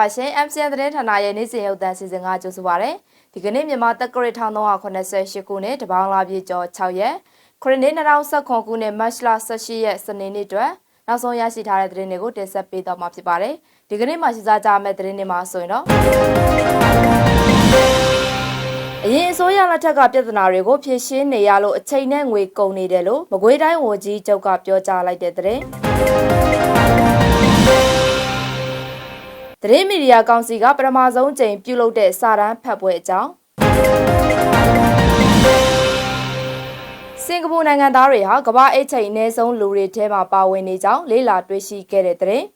ပါရှင် MCN သတင်းဌာနရဲ့နေ့စဉ်ရုပ်သံစီစဉ်ကကြိုဆိုပါရစေ။ဒီကနေ့မြန်မာတက္ကရာ1388ခုနှစ်တပေါင်းလာပြည့်ကျော်6ရက်ခရစ်နှစ်2019ခုနှစ်မတ်လ18ရက်စနေနေ့အတွက်နောက်ဆုံးရရှိထားတဲ့သတင်းတွေကိုတင်ဆက်ပေးတော့မှာဖြစ်ပါတယ်။ဒီကနေ့မှရှိစားကြမယ့်သတင်းတွေမှာဆိုရင်တော့အရင်အစိုးရလက်ထက်ကပြဿနာတွေကိုဖြေရှင်းနေရလို့အချိန်နဲ့ငွေကုန်နေတယ်လို့မကွေးတိုင်းဝန်ကြီးချုပ်ကပြောကြားလိုက်တဲ့သတင်း။ သတင်းမီဒီယာကောင်စီကပထမဆုံးကြိမ်ပြုလုပ်တဲ့စာတမ်းဖတ်ပွဲအကြောင်းစင်ကာပူနိုင်ငံသားတွေဟာကမ္ဘာအိတ်ချိန်အနည်းဆုံးလူတွေထဲမှာပါဝင်နေကြောင်းလေ့လာတွေ့ရှိခဲ့တဲ့သတင်း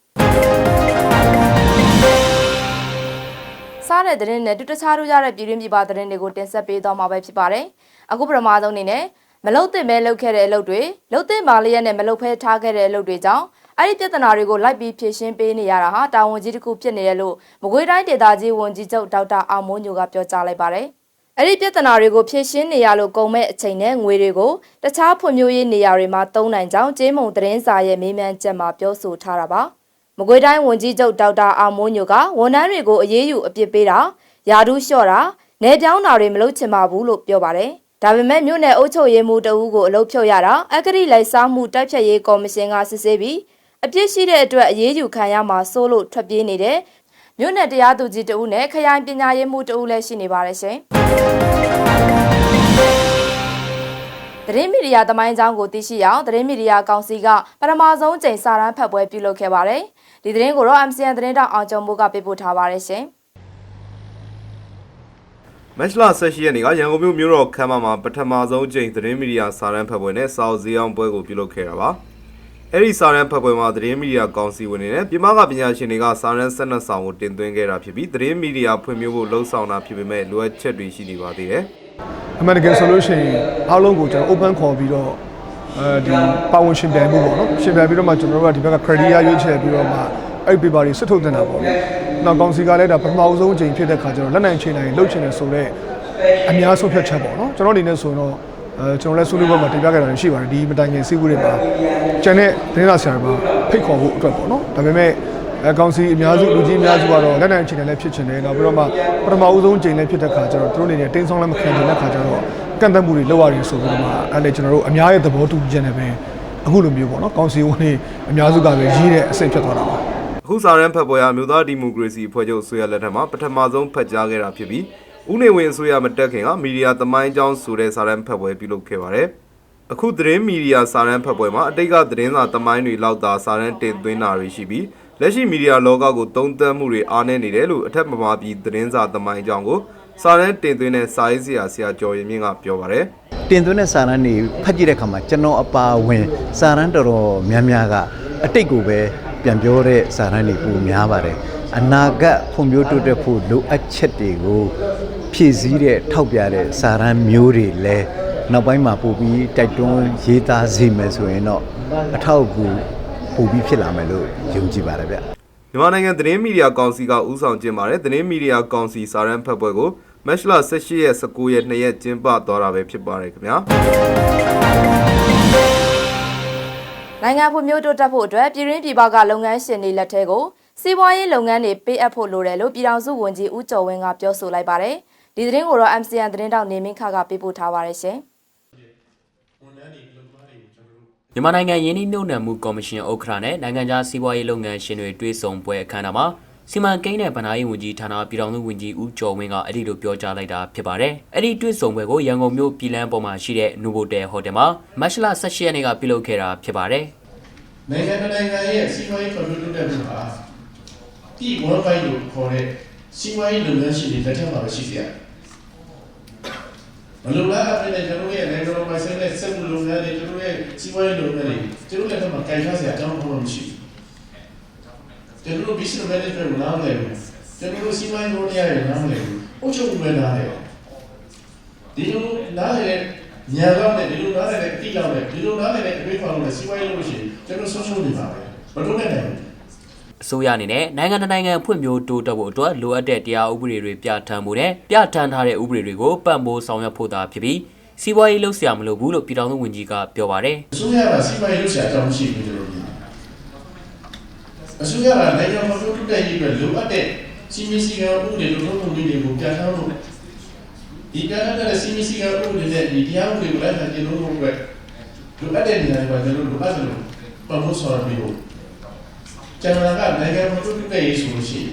စားတဲ့သတင်းနဲ့တူတခြားတို့ရတဲ့ပြည်တွင်းပြည်ပသတင်းတွေကိုတင်ဆက်ပေးသွားမှာပဲဖြစ်ပါတယ်။အခုပထမဆုံးအနေနဲ့မလုတ်တင်မဲလုပ်ခဲ့တဲ့အလုပ်တွေလုတ်တင်ပါလျက်နဲ့မလုတ်ဖဲထားခဲ့တဲ့အလုပ်တွေကြောင့် အဲ့ဒီပြဿနာတွေကိုလိုက်ပြီးဖြေရှင်းပေးနေရတာဟာတာဝန်ကြီးတစ်ခုဖြစ်နေတယ်လို့မကွေးတိုင်းဒေသကြီးဝန်ကြီးချုပ်ဒေါက်တာအောင်မိုးညိုကပြောကြားလိုက်ပါတယ်။အဲ့ဒီပြဿနာတွေကိုဖြေရှင်းနေရလို့ကုန်မဲ့အချိန်နဲ့ငွေတွေကိုတခြားဖွံ့ဖြိုးရေးနေရာတွေမှာသုံးနိုင်ကြောင်းကျေးမုံသတင်းစာရဲ့မေးမြန်းချက်မှာပြောဆိုထားတာပါ။မကွေးတိုင်းဝန်ကြီးချုပ်ဒေါက်တာအောင်မိုးညိုကဝန်ထမ်းတွေကိုအရေးယူအပြစ်ပေးတာယာဒူးလျှော့တာနေပြောင်းတာတွေမလုပ်ချင်ပါဘူးလို့ပြောပါတယ်။ဒါပေမဲ့မြို့နယ်အုပ်ချုပ်ရေးမှူးတအူးကိုအလုပ်ဖြုတ်ရတာအကတိလိုက်စားမှုတိုက်ဖြတ်ရေးကော်မရှင်ကစစ်ဆေးပြီး အပြစ်ရှိတဲ့အတွက်အရေးယူခံရမှာစိုးလို့ထွက်ပြေးနေတဲ့မြို့နယ်တရားသူကြီးတဦးနဲ့ခရိုင်ပညာရေးမှူးတဦးလည်းရှိနေပါတယ်ရှင်။သတင်းမီဒီယာသမိုင်းကြောင်းကိုသိရှိအောင်သတင်းမီဒီယာကောင်စီကပထမဆုံးကြိမ်စာတမ်းဖတ်ပွဲပြုလုပ်ခဲ့ပါတယ်။ဒီသတင်းကိုတော့ MCN သတင်းတောက်အောင်ကျော်မိုးကပေးပို့ထားပါတယ်ရှင်။မက်လ16ရက်နေ့ကရန်ကုန်မြို့မြို့တော်ခမ်းမမှာပထမဆုံးကြိမ်သတင်းမီဒီယာစာတမ်းဖတ်ပွဲနဲ့စာအုပ်ဈေးအောင်ပွဲကိုပြုလုပ်ခဲ့တာပါ။ အဲဒီစာတမ်းဖတ်ပွဲမှာသတင်းမီဒီယာကောင်စီဝင်တွေနဲ့ပြည်မကပညာရှင်တွေကစာတမ်းဆက်နက်ဆောင်ကိုတင်သွင်းခဲ့တာဖြစ်ပြီးသတင်းမီဒီယာဖွံ့ဖြိုးဖို့လှုံ့ဆော်တာဖြစ်ပေမဲ့လိုအပ်ချက်တွေရှိနေပါသေးတယ်။အမှန်တကယ်ဆိုလို့ရှိရင်အားလုံးကိုကျွန်တော် open ခေါ်ပြီးတော့အဲဒီပါဝင်ရှင်ပြိုင်မှုပေါ့နော်ရှင်ပြိုင်ပြီးတော့မှကျွန်တော်တို့ကဒီဘက်က credit ရရွေးချယ်ပြီးတော့မှအဲ့ဒီ paper တွေစစ်ထုတ်တင်တာပေါ့လေ။နောက်ကောင်စီကလည်းဒါပထမအဆုံးအချိန်ဖြစ်တဲ့ခါကျတော့လက်နိုင်ချိန်နိုင်လှုပ်ချင်တယ်ဆိုတော့အများဆုံးဖြတ်ချက်ပေါ့နော်ကျွန်တော်အနေနဲ့ဆိုရင်တော့ အဲကျွန်တော်လည်းဆွေးနွေးပွဲမှာတင်ပြခဲ့တာရှိပါတယ်ဒီမတိုင်ခင်စီးပွားတွေမှာကျန်တဲ့သတင်းစာဆရာတွေမှာဖိတ်ခေါ်ဖို့အတွက်ပေါ့နော်ဒါပေမဲ့အဲကောင်စီအများစုလူကြီးအများစုကတော့လက်နိုင်ချိန်နဲ့လည်းဖြစ်ချင်တယ်နောက်ပြီးတော့မှပထမအဆုံးချိန်လည်းဖြစ်တဲ့ခါကျတော့သူတို့အနေနဲ့တင်းဆောင်လည်းမခံချင်တဲ့ခါကျတော့ကန့်သက်မှုတွေလောက်ရတယ်ဆိုပြီးတော့မှအဲ့လေကျွန်တော်တို့အများရဲ့သဘောတူညီချက်နဲ့ပဲအခုလိုမျိုးပေါ့နော်ကောင်စီဝင်တွေအများစုကပဲရေးတဲ့အဆင့်ဖြစ်သွားတာပါအခုစာရန်ဖတ်ပွဲဟာမြို့သားဒီမိုကရေစီအဖွဲ့ချုပ်အစိုးရလက်ထက်မှာပထမဆုံးဖတ်ကြားခဲ့တာဖြစ်ပြီး ဦးနေဝင်းအစိုးရမတက်ခင်ကမီဒီယာသမိုင်းကြောင်းဆိုတဲ့စာရန်ဖတ်ပွဲပြုလုပ်ခဲ့ပါတယ်။အခုသတင်းမီဒီယာစာရန်ဖတ်ပွဲမှာအတိတ်ကသတင်းစာသမိုင်းတွေလောက်သာစာရန်တင်သွင်းတာတွေရှိပြီးလက်ရှိမီဒီယာလောကကိုတုံ့တက်မှုတွေအားနည်းနေတယ်လို့အထက်မမာပြည်သတင်းစာသမိုင်းကြောင်းကိုစာရန်တင်သွင်းတဲ့စာရေးဆရာဆရာကျော်ရင်မြင့်ကပြောပါတယ်။တင်သွင်းတဲ့စာရန်တွေဖတ်ကြည့်တဲ့အခါမှာကျွန်တော်အပါဝင်စာရန်တော်တော်များများကအတိတ်ကိုပဲပြန်ပြောတဲ့စာရန်တွေပုံများပါတယ်အနာဂတ်ဖွံ့ဖြိုးတိုးတက်ဖို့လိုအပ်ချက်တွေကို ဖြည့်ဆည်းတဲ့ထောက်ပြတဲ့စာရန်မျိုးတွေလည်းနောက်ပိုင်းမှာပို့ပြီးတိုက်တွန်းရေးသားစေမယ်ဆိုရင်တော့အထောက်အကူပို့ပြီးဖြစ်လာမယ်လို့ယုံကြည်ပါတယ်ဗျမြန်မာနိုင်ငံသတင်းမီဒီယာကောင်စီကဦးဆောင်ကျင်းပါတယ်သတင်းမီဒီယာကောင်စီစာရန်ဖတ်ပွဲကိုမက်လ18ရက်19ရက်2ရက်ကျင်းပသွားတာပဲဖြစ်ပါတယ်ခင်ဗျာနိုင်ငံဖွံ့ဖြိုးတိုးတက်ဖို့အတွက်ပြည်ရင်းပြည်ပကလုပ်ငန်းရှင်တွေလက်ထဲကိုစီးပွားရေးလုပ်ငန်းတွေပေးအပ်ဖို့လိုတယ်လို့ပြည်ထောင်စုဝန်ကြီးဦးကျော်ဝင်းကပြောဆိုလိုက်ပါတယ်။ ဒီသတင်းကိုတော့ MCN သတင်းတောက်နေမင်းခကပေးပို့ထားပါတယ်ရှင်။မြန်မာနိုင်ငံယင်းနှိမ့်မြုပ်နှံမှုကော်မရှင်ဥက္ကဋ္ဌနဲ့နိုင်ငံခြားစီးပွားရေးလုပ်ငန်းရှင်တွေတွေ့ဆုံပွဲအခမ်းအနားမှာစီမံကိန်းနဲ့ဗဏ္ဍာရေးဝန်ကြီးဌာနပြည်ထောင်စုဝန်ကြီးဦးကျော်ဝင်းကအဲ့ဒီလိုပြောကြားလိုက်တာဖြစ်ပါတယ်။အဲ့ဒီတွေ့ဆုံပွဲကိုရန်ကုန်မြို့ပြည်လန်းပေါ်မှာရှိတဲ့နူဘိုတယ်ဟိုတယ်မှာမတ်လ18ရက်နေ့ကပြုလုပ်ခဲ့တာဖြစ်ပါတယ်။နိုင်ငံတစ်နိုင်ငံရဲ့စီးပွားရေးဖွံ့ဖြိုးတိုးတက်မှုဟာဒီဝမ်ပိုင်းလို့ခေါ်တဲ့စီးပွားရေးလုပ်ငန်းရှင်တွေလက်ထက်မှာပဲရှိစေရတယ်။ မလိုလားအပ်တဲ့ကျွန်တော်ရဲ့နိုင်ငံတော်မှာဆက်လက်ဆက်မှုလုပ်ငန်းတွေကျွန်တော်ရဲ့စီးပွားရေးလုပ်ငန်းတွေကျွန်တော်လက်ထက်မှာကြိုင်ထားစရာအကြောင်းဘာမှမရှိဘူး။ကျွန်တော် business management ကိုနားမလည်ဘူး။ကျွန်တော်စီးပွားရေးလုပ်ငန်းတွေနားမလည်ဘူး။အုပ်ချုပ်မှုပဲနားလည်။ဒီလိုနားလည်တဲ့ညာလောက်နဲ့ဒီလိုနားလည်တဲ့အတိလောက်နဲ့ဒီလိုနားလည်တဲ့အတွေ့အကြုံနဲ့စီးပွားရေးလုပ်လို့ရှိရင်ကျွန်တော်ဆုံးရှုံးနေပါပဲ။ဘယ်လိုနဲ့လဲ။ အစိုးရအနေနဲ့နိုင်ငံတကာနိုင်ငံဖွံ့ဖြိုးတိုးတက်ဖို့အတွက်လိုအပ်တဲ့တရားဥပဒေတွေပြဋ္ဌာန်းမှုနဲ့ပြဋ္ဌာန်းထားတဲ့ဥပဒေတွေကိုပံ့ပိုးဆောင်ရွက်ဖို့သာဖြစ်ပြီးစီးပွားရေးလှုပ်ရှားမလို့ဘူးလို့ပြည်ထောင်စုဝန်ကြီးကပြောပါတယ်အစိုးရကစီမံရေးလုပ်ဆရာအကြောင်းမရှိဘူးကျွန်တော်တို့အစိုးရကနိုင်ငံမှာပြုတ်တက်ရေးအတွက်လိုအပ်တဲ့စီမီစီကဥပဒေလိုထုံးပုံတွေကိုပြဋ္ဌာန်းဖို့ဒီပြဋ္ဌာန်းတဲ့စီမီစီကဥပဒေနဲ့ဒီတရားဥပဒေကိုလိုက်တာကျင့်လို့ဖို့အတွက်လိုအပ်တဲ့နေရာတွေမှာကျွန်တော်တို့လိုအပ်တယ်လို့ပတ်ဖို့ဆော်ပြီးဖို့ ကျွန်တော်ကနိုင်ငံမှာတို့တွေ့ရဆိုလို့ရှိရင်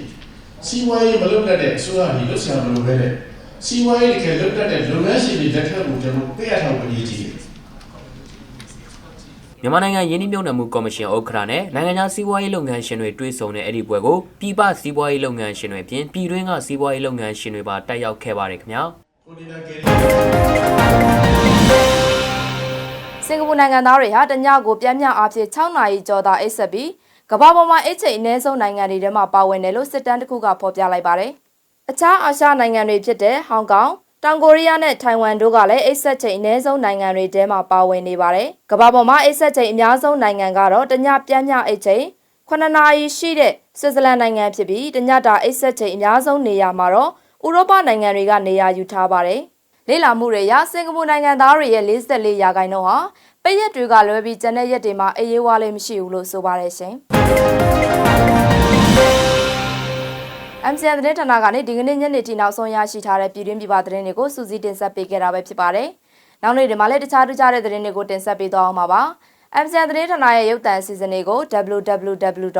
စီဝါရေးမလုပ်တတ်တဲ့အစိုးရကြီးလွတ်ဆရာမလို့ပဲတဲ့စီဝါရေးတကယ်လုပ်တတ်တဲ့လုပ်ငန်းရှင်တွေလက်ထက်ကိုကျွန်တော်ပေးရထားဖို့အရေးကြီးတယ်မြန်မာနိုင်ငံယင်းနှိမ့်မြုံနယ်မှုကော်မရှင်ဥက္ကဋ္ဌနဲ့နိုင်ငံခြားစီးပွားရေးလုပ်ငန်းရှင်တွေတွေ့ဆုံတဲ့အဲ့ဒီပွဲကိုပြည်ပစီးပွားရေးလုပ်ငန်းရှင်တွေအပြင်ပြည်တွင်းကစီးပွားရေးလုပ်ငန်းရှင်တွေပါတက်ရောက်ခဲ့ပါတယ်ခင်ဗျာကိုဒီနာကယ်စင်ကာပူနိုင်ငံသားတွေဟာတညကိုပြင်းပြအားဖြင့်6နာရီကျော်သာအိပ်ဆက်ပြီး ကမ္ဘာပေါ်မှာအိတ်ချိန်အနည်းဆုံးနိုင်ငံတွေထဲမှာပါဝင်တယ်လို့စစ်တမ်းတစ်ခုကဖော်ပြလိုက်ပါတယ်။အခြားအာရှနိုင်ငံတွေဖြစ်တဲ့ဟောင်ကောင်တောင်ကိုရီးယားနဲ့ထိုင်ဝမ်တို့ကလည်းအိတ်ဆက်ချိန်အနည်းဆုံးနိုင်ငံတွေထဲမှာပါဝင်နေပါတယ်။ကမ္ဘာပေါ်မှာအိတ်ဆက်ချိန်အများဆုံးနိုင်ငံကတော့တညပြင်းပြအိတ်ချိန်9နာရီရှိတဲ့ဆွစ်ဇာလန်နိုင်ငံဖြစ်ပြီးတညတာအိတ်ဆက်ချိန်အများဆုံးနေရာမှာတော့ဥရောပနိုင်ငံတွေကနေရာယူထားပါတယ်။ လေ့လာမှုတွေအရစင်ကာပူနိုင်ငံသားတွေရဲ့44ရာခိုင်နှုန်းဟာပိတ်ရက်တွေကလွဲပြီးကျန်တဲ့ရက်တွေမှာအေးရေးဝါလေးမရှိဘူးလို့ဆိုပါတယ်ရှင်။ MCN သတင်းဌာနကနေဒီကနေ့ညနေထိနောက်ဆုံးရရှိထားတဲ့ပြည်တွင်းပြည်ပသတင်းတွေကိုစူးစီးတင်ဆက်ပေးခဲ့တာပဲဖြစ်ပါတယ်။နောက်နေ့ဒီမှာလည်းတခြားထူးခြားတဲ့သတင်းတွေကိုတင်ဆက်ပေးသွားအောင်ပါပါ။ MCN သတင်းဌာနရဲ့ရုပ်သံအစီအစဉ်တွေကို www.mcntv.biz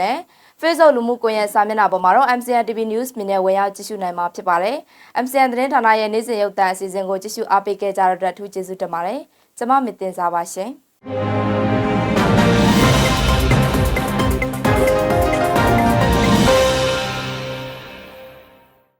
နဲ့ Facebook လူမှုကွန်ရက်စာမျက်နှာပေါ်မှာတော့ MCN TV News မြင်နဲ့ဝင်ရောက်ကြည့်ရှုနိုင်မှာဖြစ်ပါတယ်။ MCN သတင်းဌာနရဲ့နေ့စဉ်ရုပ်သံအစီအစဉ်ကိုကြည့်ရှုအားပေးခဲ့ကြတဲ့အတွက်အထူးကျေးဇူးတင်ပါတယ်။ကျွန်မမစ်တင်စားပါရှင်။